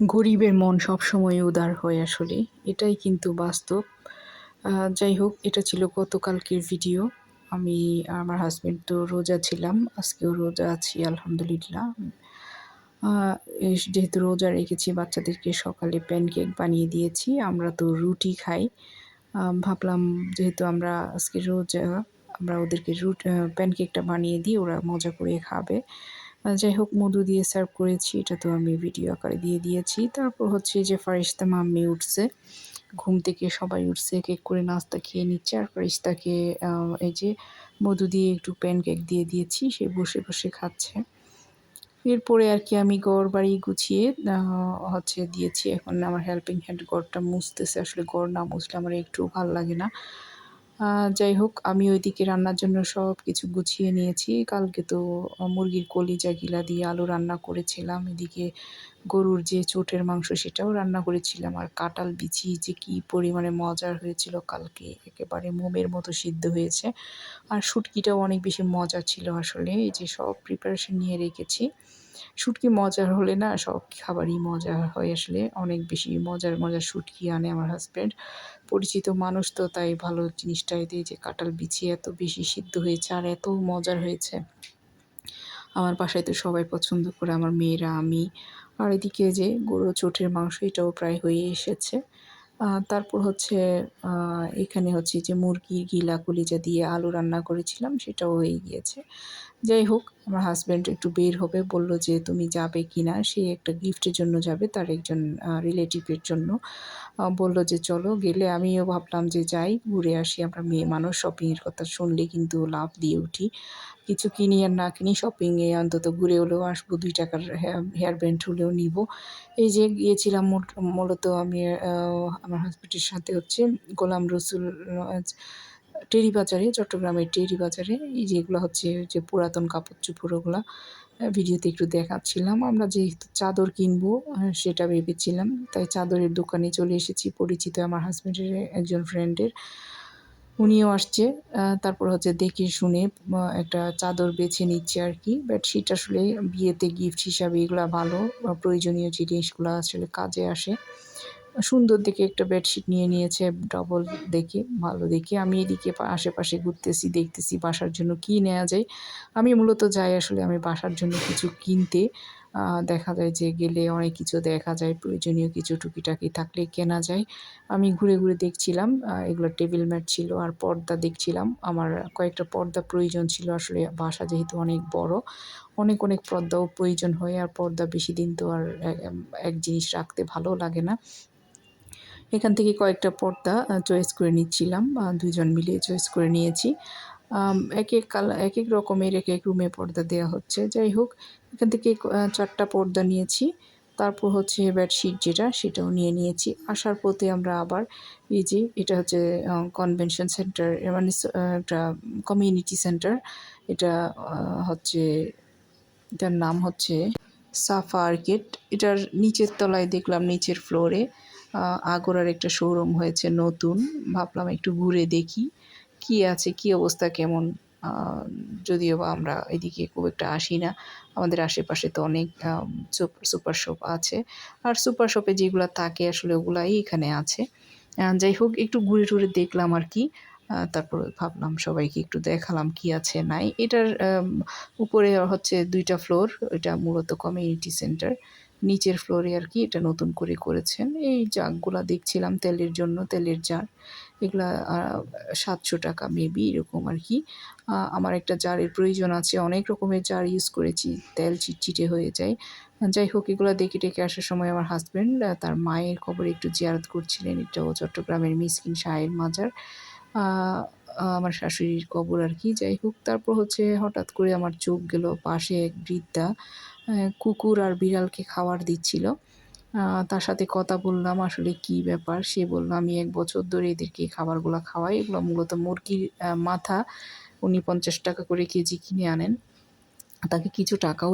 গরিবের মন সবসময় উদার হয় আসলে। এটাই কিন্তু বাস্তব। যাই হোক, এটা ছিল গতকালকের ভিডিও। আমি আমার হাজব্যান্ড তো রোজা ছিলাম, আজকেও রোজা আছি, আলহামদুলিল্লাহ। যেহেতু রোজা রেখেছি, বাচ্চাদেরকে সকালে প্যানকেক বানিয়ে দিয়েছি, আমরা তো রুটি খাই। ভাবলাম যেহেতু আমরা আজকে রোজা, আমরা ওদেরকে রুট প্যানকেকটা বানিয়ে দিই, ওরা মজা করে খাবে। যাই হোক, মধু দিয়ে সার্ভ করেছি, এটা তো আমি ভিডিও আকারে দিয়ে দিয়েছি। তারপর হচ্ছে যে ফারিস্তা মাম্মি উঠছে, ঘুম থেকে সবাই উঠছে কেক করে নাস্তা খেয়ে নিচ্ছে। আর ফারিস্তাকে এই যে মধু দিয়ে একটু প্যানকেক দিয়ে দিয়েছি, সে বসে বসে খাচ্ছে। এরপরে আর কি আমি ঘর বাড়ি গুছিয়ে হচ্ছে দিয়েছি। এখন আমার হেল্পিং হ্যান্ড গড়টা মুছতেছে। আসলে গড় না মুছলে আমার একটু ভালো লাগে না। যাই হোক, আমি ওইদিকে রান্নার জন্য সব কিছু গুছিয়ে নিয়েছি। কালকে তো মুরগির কলিজা গিলা দিয়ে আলু রান্না করেছিলাম। এদিকে গরুর যে চোটের মাংস, সেটাও রান্না করেছিলাম। আর কাঁঠাল বিচি যে কি পরিমাণে মজার হয়েছিল, কালকে একেবারে মোমের মতো সিদ্ধ হয়েছে। আর শুটকিটাও অনেক বেশি মজা ছিল আসলে। এই যে সব প্রিপারেশন নিয়ে রেখেছি। শুটকি মজার হলে না সব খাবারই মজা হয় আসলে। অনেক বেশি মজার মজার শুটকি আনে আমার হাজব্যান্ড পরিচিত মানুষ তো তাই ভালো জিনিসটাই দিয়ে যে কাঁঠাল বিচি এত বেশি সিদ্ধ হয়েছে আর এত মজার হয়েছে। আমার বাসায় তো সবাই পছন্দ করে, আমার মেয়েরা, আমি। আর এদিকে যে গরু চোটের মাংস এটাও প্রায় হয়ে এসেছে। তারপর হচ্ছে এখানে হচ্ছে যে মুরগির গিলা কলিজা দিয়ে আলু রান্না করেছিলাম সেটাও হয়ে গিয়েছে। যাই হোক, আমার হাজব্যান্ড একটু বের হবে, বলল যে তুমি যাবে কি না সে একটা গিফটের জন্য যাবে, তার একজন রিলেটিভের জন্য। বলল যে চলো, গেলে আমিও ভাবলাম যে যাই, ঘুরে আসি, আমরা মেয়ে মানুষ শপিংয়ের কথা শুনলে কিন্তু লাভ দিয়ে উঠি। কিছু কিনি আর না কিনি শপিংয়ে অন্তত ঘুরে হলেও আসব, দুই টাকার হেয়ার ব্যান্ড হলেও নিব। এই যে গিয়েছিলাম মূলত আমি আমার হাজব্যান্ডের সাথে হচ্ছে গোলাম রসুল টেরি বাজারে চট্টগ্রামের টেরি বাজারে এই যেগুলো হচ্ছে যে পুরাতন কাপড় চোপড় ওগুলা আহ, ভিডিওতে একটু দেখাচ্ছিলাম। আমরা যেহেতু চাদর কিনবো সেটা ভেবেছিলাম তাই চাদরের দোকানে চলে এসেছি। পরিচিত আমার হাজব্যান্ডের একজন ফ্রেন্ডের উনিও আসছে তারপর হচ্ছে দেখে শুনে একটা চাদর বেছে নিচ্ছে আর কি। বেডশিট আসলে বিয়েতে গিফট হিসাবে এগুলো ভালো প্রয়োজনীয় জিনিসগুলো আসলে কাজে আসে। সুন্দর দেখে একটা বেডশিট নিয়ে নিয়েছে ডবল দেখে, ভালো দেখে। আমি এদিকে আশেপাশে ঘুরতেছি, দেখতেছি বাসার জন্য কী নেওয়া যায়। আমি মূলত যাই আসলে আমি বাসার জন্য কিছু কিনতে। দেখা যায় যে গেলে অনেক কিছু দেখা যায়, প্রয়োজনীয় কিছু টুকিটাকি থাকলে কেনা যায়। আমি ঘুরে ঘুরে দেখছিলাম এগুলো টেবিল ম্যাট ছিল আর পর্দা দেখছিলাম। আমার কয়েকটা পর্দা প্রয়োজন ছিল আসলে, বাসা যেহেতু অনেক বড়। অনেক অনেক পর্দাও প্রয়োজন হয় আর পর্দা বেশি দিন তো আর এক- জিনিস রাখতে ভালো লাগে না। এখান থেকে কয়েকটা পর্দা চয়েস করে নিচ্ছিলাম দুজন মিলে চয়েস করে নিয়েছি। এক এক কালার এক এক রকমের এক এক রুমে পর্দা দেওয়া হচ্ছে। যাই হোক, এখান থেকে চারটা পর্দা নিয়েছি। তারপর হচ্ছে বেডশিট যেটা, সেটাও নিয়ে নিয়েছি। আসার পথে আমরা আবার এই যে, এটা হচ্ছে কনভেনশন সেন্টার মানে একটা কমিউনিটি সেন্টার এটা হচ্ছে, এটার নাম হচ্ছে সাফা আর্কেট এটার নিচের তলায় দেখলাম, নিচের ফ্লোরে আগোরার একটা শোরুম হয়েছে নতুন। ভাবলাম একটু ঘুরে দেখি, কি আছে, কি অবস্থা, কেমন? যদিও বা আমরা এদিকে খুব একটা আসি না। আমাদের আশেপাশে তো অনেক সুপার শপ আছে। আর সুপার শপে যেগুলো থাকে, আসলে ওগুলাই এখানে আছে। যাই হোক, একটু ঘুরে টুরে দেখলাম আর কি। তারপর ভাবলাম সবাইকে একটু দেখালাম কি আছে, নাই। এটার উপরে হচ্ছে দুইটা ফ্লোর এটা মূলত কমিউনিটি সেন্টার নিচের ফ্লোরে আর কি এটা নতুন করে করেছেন। এই জাগগুলা দেখছিলাম তেলের জন্য, তেলের জার এগুলা সাতশো টাকা মেবি এরকম আর কি। আমার একটা জারের প্রয়োজন আছে, অনেক রকমের জার ইউজ করেছি, তেল চিটচিটে হয়ে যায়। যাই হোক, এগুলো দেখে টেকে আসার সময় আমার হাজব্যান্ড তার মায়ের খবর একটু জিয়ারত করছিলেন। এটাও চট্টগ্রামের মিসকিন শাহের মাজার। আমার শাশুড়ির কবর আর কি, যাই হোক। তারপর হচ্ছে হঠাৎ করে আমার চোখ গেল পাশে এক বৃদ্ধা কুকুর আর বিড়ালকে খাবার দিচ্ছিল। তার সাথে কথা বললাম, আসলে কি ব্যাপার? সে বলল, আমি এক বছর ধরে এদেরকে খাবারগুলো খাওয়াই। এগুলো মূলত মুরগির মাথা। উনি পঞ্চাশ টাকা করে কেজি কিনে আনেন। তাকে কিছু টাকাও